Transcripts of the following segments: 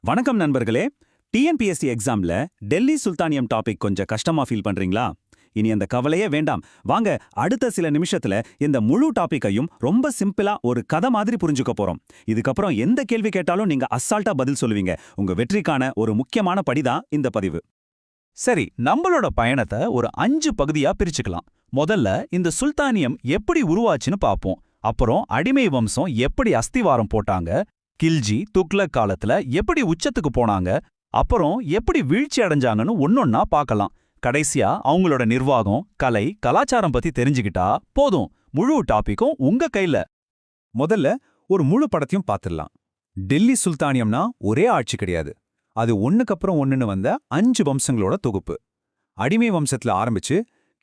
வணக்கம் நண்பர்களே. டிஎன்பிஎஸ்சி எக்ஸாம்ல டெல்லி சுல்தானியம் டாபிக் கொஞ்சம் கஷ்டமா ஃபீல் பண்றீங்களா? இனி அந்த கவலையே வேண்டாம். வாங்க அடுத்த சில நிமிஷத்துல இந்த முழு டாபிக்கையும் ரொம்ப சிம்பிளா ஒரு கதை மாதிரி புரிஞ்சுக்க போறோம். இதுக்கப்புறம் எந்த கேள்வி கேட்டாலும் நீங்க அசால்ட்டா பதில் சொல்லுவீங்க. உங்க வெற்றிக்கான ஒரு முக்கியமான படிதான் இந்த பதிவு. சரி நம்மளோட பயணத்தை ஒரு அஞ்சு பகுதியா பிரிச்சுக்கலாம். முதல்ல இந்த சுல்தானியம் எப்படி உருவாச்சுன்னு பாப்போம் அப்புறம் அடிமை வம்சம் எப்படி அஸ்திவாரம் போட்டாங்க? கில்ஜி துக்ளக் காலத்துல எப்படி உச்சத்துக்கு போனாங்க அப்புறம் எப்படி வீழ்ச்சி அடைஞ்சாங்கன்னு ஒன்னொன்னா பார்க்கலாம் கடைசியா அவங்களோட நிர்வாகம் கலை கலாச்சாரம் பத்தி தெரிஞ்சுக்கிட்டா போதும். முழு டாபிக்கும் உங்க கையில. முதல்ல ஒரு முழு படத்தையும் பார்த்துடலாம் டெல்லி சுல்தானியம்னா ஒரே ஆட்சி கிடையாது. அது ஒண்ணுக்கு அப்புறம் வந்த அஞ்சு வம்சங்களோட தொகுப்பு. அடிமை வம்சத்துல ஆரம்பிச்சு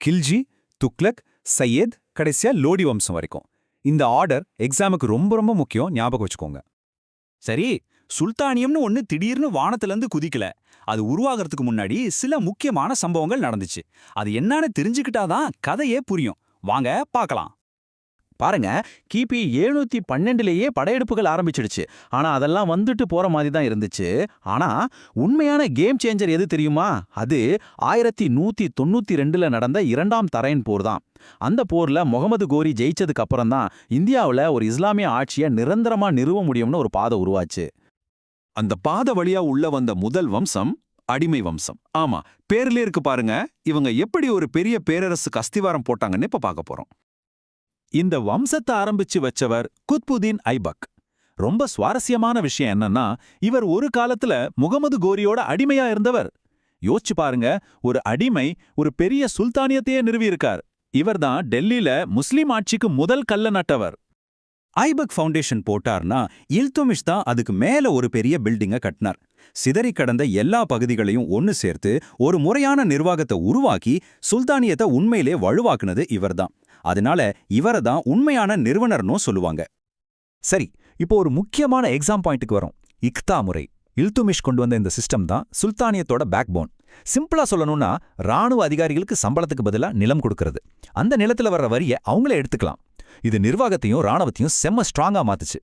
கில்ஜி துக்லக் சையத் கடைசியா லோடி வம்சம் வரைக்கும். இந்த ஆர்டர் எக்ஸாமுக்கு ரொம்ப ரொம்ப முக்கியம் ஞாபகம் வச்சுக்கோங்க. சரி சுல்தானியம்னு ஒன்னு திடீர்னு வானத்திலேருந்து குதிக்கல. அது உருவாகிறதுக்கு முன்னாடி சில முக்கியமான சம்பவங்கள் நடந்துச்சு. அது என்னன்னு தெரிஞ்சுக்கிட்டாதான் கதையே புரியும். வாங்க பார்க்கலாம். பாருங்க கிபி எழுநூத்தி பன்னெண்டுலேயே படையெடுப்புகள் ஆரம்பிச்சிடுச்சு. ஆனா அதெல்லாம் வந்துட்டு போற மாதிரி தான் இருந்துச்சு. ஆனா உண்மையான கேம் சேஞ்சர் எது தெரியுமா? அது ஆயிரத்தி நூத்தி தொண்ணூத்தி ரெண்டுல நடந்த இரண்டாம் தரையன் போர் தான். அந்த போர்ல முகமது கோரி ஜெயிச்சதுக்கு அப்புறம் தான் இந்தியாவுல ஒரு இஸ்லாமிய ஆட்சியை நிரந்தரமா நிறுவ முடியும்னு ஒரு பாதை உருவாச்சு. அந்த பாதை வழியா உள்ள வந்த முதல் வம்சம் அடிமை வம்சம். ஆமா பேர்ல இருக்கு பாருங்க இவங்க எப்படி ஒரு பெரிய பேரரசுக்கு அஸ்திவாரம் போட்டாங்கன்னு இப்ப பார்க்க போறோம். இந்த வம்சத்தை ஆரம்பிச்சு வச்சவர் குத்புதீன் ஐபக். ரொம்ப சுவாரஸ்யமான விஷயம் என்னன்னா இவர் ஒரு காலத்துல முகமது கோரியோட அடிமையா இருந்தவர். யோசிச்சு பாருங்க ஒரு அடிமை ஒரு பெரிய சுல்தானியத்தையே நிறுவியிருக்கார். இவர்தான் டெல்லியில முஸ்லிம் ஆட்சிக்கு முதல் கல்ல நட்டவர். ஐபக் ஃபவுண்டேஷன் போட்டார்னா இல்துமிஷ் தான் அதுக்கு மேல ஒரு பெரிய பில்டிங்க கட்டினார். சிதறி கடந்த எல்லா பகுதிகளையும் ஒன்னு சேர்த்து ஒரு முறையான நிர்வாகத்தை உருவாக்கி சுல்தானியத்தை உண்மையிலே வலுவாக்குனது இவர்தான். அதனால இவரை தான் உண்மையான நிறுவனர்னும் சொல்லுவாங்க. சரி இப்போ ஒரு முக்கியமான எக்ஸாம் பாயிண்ட்டுக்கு வரும். இக்தா முறை. இல்துமிஷ் கொண்டு வந்த இந்த சிஸ்டம் தான் சுல்தானியத்தோட பேக்போன் சிம்பிளா சொல்லணும்னா ராணுவ அதிகாரிகளுக்கு சம்பளத்துக்கு பதிலா நிலம் கொடுக்கறது. அந்த நிலத்துல வர்ற வரியை அவங்களே எடுத்துக்கலாம். இது நிர்வாகத்தையும் ராணுவத்தையும் செம்ம ஸ்ட்ராங்கா மாத்துச்சு.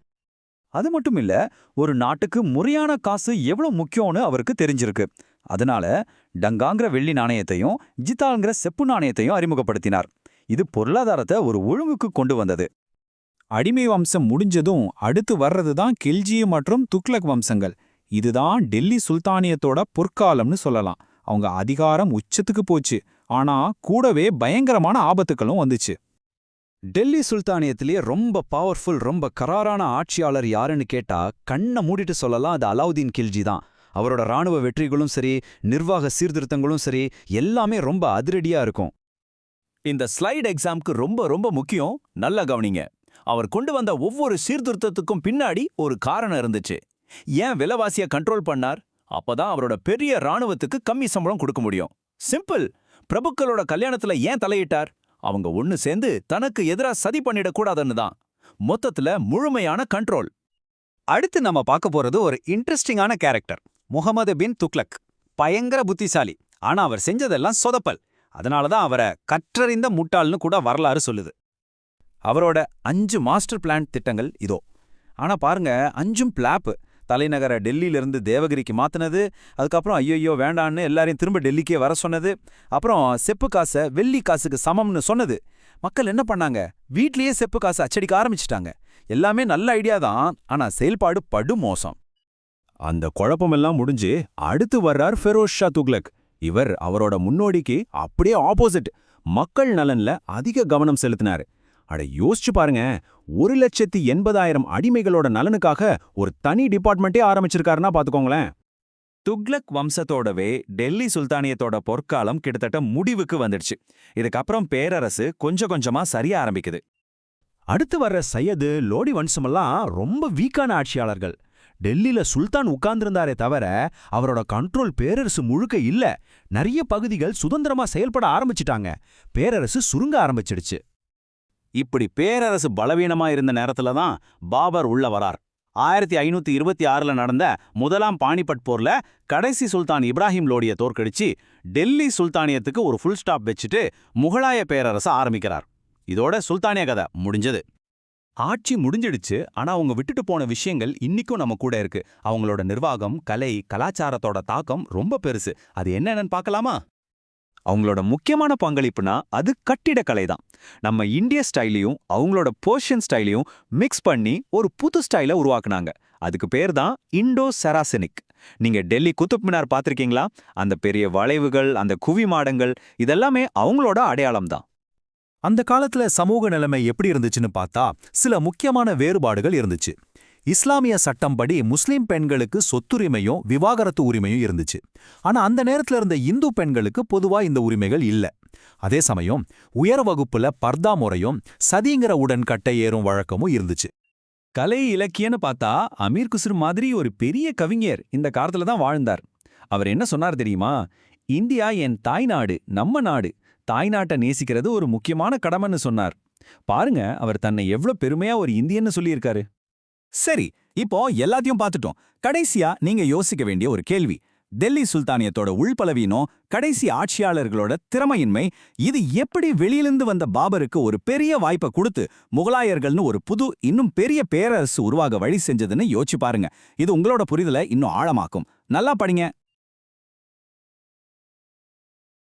அது மட்டும் இல்ல ஒரு நாட்டுக்கு முறையான காசு எவ்வளவு முக்கியம்னு அவருக்கு தெரிஞ்சிருக்கு. அதனால டங்காங்கிற வெள்ளி நாணயத்தையும் ஜித்தாங்கிற செப்பு நாணயத்தையும் அறிமுகப்படுத்தினார். இது பொருளாதாரத்தை ஒரு ஒழுங்குக்கு கொண்டு வந்தது. அடிமை வம்சம் முடிஞ்சதும் அடுத்து வர்றது தான் கில்ஜி மற்றும் துக்ளக் வம்சங்கள். இதுதான் டெல்லி சுல்தானியத்தோட பொற்காலம்னு சொல்லலாம். அவங்க அதிகாரம் உச்சத்துக்கு போச்சு. ஆனா கூடவே பயங்கரமான ஆபத்துக்களும் வந்துச்சு. டெல்லி சுல்தானியத்திலேயே ரொம்ப பவர்ஃபுல் ரொம்ப கராரான ஆட்சியாளர் யாருன்னு கேட்டா கண்ணை மூடிட்டு சொல்லலாம் அது அலாவுதீன் கில்ஜி தான். அவரோட ராணுவ வெற்றிகளும் சரி நிர்வாக சீர்திருத்தங்களும் சரி எல்லாமே ரொம்ப அதிரடியா இருக்கும். இந்த ஸ்லைடு எக்ஸாம்க்கு ரொம்ப ரொம்ப முக்கியம். நல்லா கவனிங்க. அவர் கொண்டு வந்த ஒவ்வொரு சீர்திருத்தத்துக்கும் பின்னாடி ஒரு காரணம் இருந்துச்சு. ஏன் விலைவாசிய கண்ட்ரோல் பண்ணார்? அப்பதான் அவரோட பெரிய ராணுவத்துக்கு கம்மி சம்பளம் கொடுக்க முடியும். சிம்பிள் பிரபுக்களோட கல்யாணத்துல ஏன் தலையிட்டார்? அவங்க ஒன்னு சேர்ந்து தனக்கு எதிரா சதி பண்ணிடக்கூடாதுன்னு தான். மொத்தத்துல முழுமையான கண்ட்ரோல் அடுத்து நம்ம பார்க்க போறது ஒரு இன்ட்ரெஸ்டிங்கான கேரக்டர் முகமது பின் துக்லக் பயங்கர புத்திசாலி. ஆனா அவர் செஞ்சதெல்லாம் சொதப்பல். அதனால தான் அவரை கற்றறிந்த முட்டாள்னு கூட வரலாறு சொல்லுது. அவரோட அஞ்சு மாஸ்டர் பிளான் திட்டங்கள் இதோ. ஆனா பாருங்க அஞ்சும் பிளாப்பு தலைநகர டெல்லியிலிருந்து தேவகிரிக்கு மாத்தினது அதுக்கப்புறம் ஐயோ வேண்டான்னு எல்லாரையும் திரும்ப டெல்லிக்கே வர சொன்னது அப்புறம் செப்பு காசை வெள்ளி காசுக்கு சமம்னு சொன்னது. மக்கள் என்ன பண்ணாங்க? வீட்லயே செப்பு காசு அச்சடிக்க ஆரம்பிச்சிட்டாங்க. எல்லாமே நல்ல ஐடியா தான் ஆனா செயல்பாடு படு மோசம் அந்த குழப்பமெல்லாம் முடிஞ்சு அடுத்து வர்றார் ஃபெரோஸ் ஷா துக்லக் இவர் அவரோட முன்னோடிக்கு அப்படியே ஆப்போசிட் மக்கள் நலன்ல அதிக கவனம் செலுத்தினாரு. அட யோசிச்சு பாருங்க. ஒரு லட்சத்தி எண்பதாயிரம் அடிமைகளோட நலனுக்காக ஒரு தனி டிபார்ட்மெண்ட்டே ஆரம்பிச்சிருக்காருன்னா பாத்துக்கோங்களேன். துக்லக் வம்சத்தோடவே டெல்லி சுல்தானியத்தோட பொற்காலம் கிட்டத்தட்ட முடிவுக்கு வந்துடுச்சு. இதுக்கப்புறம் பேரரசு கொஞ்சம் கொஞ்சமா சரிய ஆரம்பிக்குது. அடுத்து வர்ற சையது லோடி வம்சமெல்லாம் ரொம்ப வீக்கான ஆட்சியாளர்கள். டெல்லியில சுல்தான் உட்கார்ந்திருந்தாரே தவிர அவரோட கண்ட்ரோல் பேரரசு முழுக்க இல்ல. நிறைய பகுதிகள் சுதந்திரமா செயல்பட ஆரம்பிச்சிட்டாங்க. பேரரசு சுருங்க ஆரம்பிச்சிடுச்சு. இப்படி பேரரசு பலவீனமா இருந்த நேரத்துல தான் பாபர் உள்ள வரார். ஆயிரத்தி ஐநூத்தி இருபத்தி ஆறுல நடந்த முதலாம் பாணிபட் போர்ல கடைசி சுல்தான் இப்ராஹிம் லோடிய தோற்கடிச்சு டெல்லி சுல்தானியத்துக்கு ஒரு ஃபுல் ஸ்டாப் வச்சுட்டு முகலாய பேரரசை ஆரம்பிக்கிறார். இதோட சுல்தானிய கதை முடிஞ்சது. ஆட்சி முடிஞ்சிடுச்சு ஆனா அவங்க விட்டுட்டு போன விஷயங்கள் இன்னிக்கும் நம்ம கூட இருக்கு. அவங்களோட நிர்வாகம் கலை கலாச்சாரத்தோட தாக்கம் ரொம்ப பெருசு. அது என்னென்னு பார்க்கலாமா? அவங்களோட முக்கியமான பங்களிப்புனா அது கட்டிடக்கலை தான். நம்ம இந்திய ஸ்டைலையும் அவங்களோட போர்ஷியன் ஸ்டைலையும் மிக்ஸ் பண்ணி ஒரு புது ஸ்டைலை உருவாக்குனாங்க. அதுக்கு பேர் தான் இண்டோ செராசெனிக் நீங்க டெல்லி குத்துப் மினார் பார்த்துருக்கீங்களா? அந்த பெரிய வளைவுகள் அந்த குவி மாடங்கள் இதெல்லாமே அவங்களோட அடையாளம் தான். அந்த காலத்துல சமூக நிலைமை எப்படி இருந்துச்சுன்னு பார்த்தா சில முக்கியமான வேறுபாடுகள் இருந்துச்சு. இஸ்லாமிய சட்டம் படி முஸ்லிம் பெண்களுக்கு சொத்துரிமையும் விவாகரத்து உரிமையும் இருந்துச்சு. ஆனா அந்த நேரத்துல இருந்த இந்து பெண்களுக்கு பொதுவா இந்த உரிமைகள் இல்ல. அதே சமயம் உயர் வகுப்புல பர்தா முறையும் சதிங்கிற உடன்கட்டை ஏறும் வழக்கமும் இருந்துச்சு. கலை இலக்கியன்னு பார்த்தா அமீர் குசுர் மாதிரி ஒரு பெரிய கவிஞர் இந்த காலத்துல தான் வாழ்ந்தார். அவர் என்ன சொன்னார் தெரியுமா? இந்தியா என் தாய்நாடு நம்ம நாடு தாய்நாட்டை நேசிக்கிறது ஒரு முக்கியமான கடமைன்னு சொன்னார். பாருங்க அவர் தன்னை எவ்ளோ பெருமையா ஒரு இந்தியன்னு சொல்லியிருக்காரு. சரி இப்போ எல்லாத்தையும் பார்த்துட்டோம். கடைசியா நீங்க யோசிக்க வேண்டிய ஒரு கேள்வி. டெல்லி சுல்தானியத்தோட உள்பலவீனம் கடைசி ஆட்சியாளர்களோட திறமையின்மை இது எப்படி வெளியிலிருந்து வந்த பாபருக்கு ஒரு பெரிய வாய்ப்பை கொடுத்து முகலாயர்கள்னு ஒரு புது இன்னும் பெரிய பேரரசு உருவாக வழி செஞ்சதுன்னு யோசிச்சு பாருங்க. இது உங்களோட புரிதலை இன்னும் ஆழமாக்கும். நல்லா படிங்க.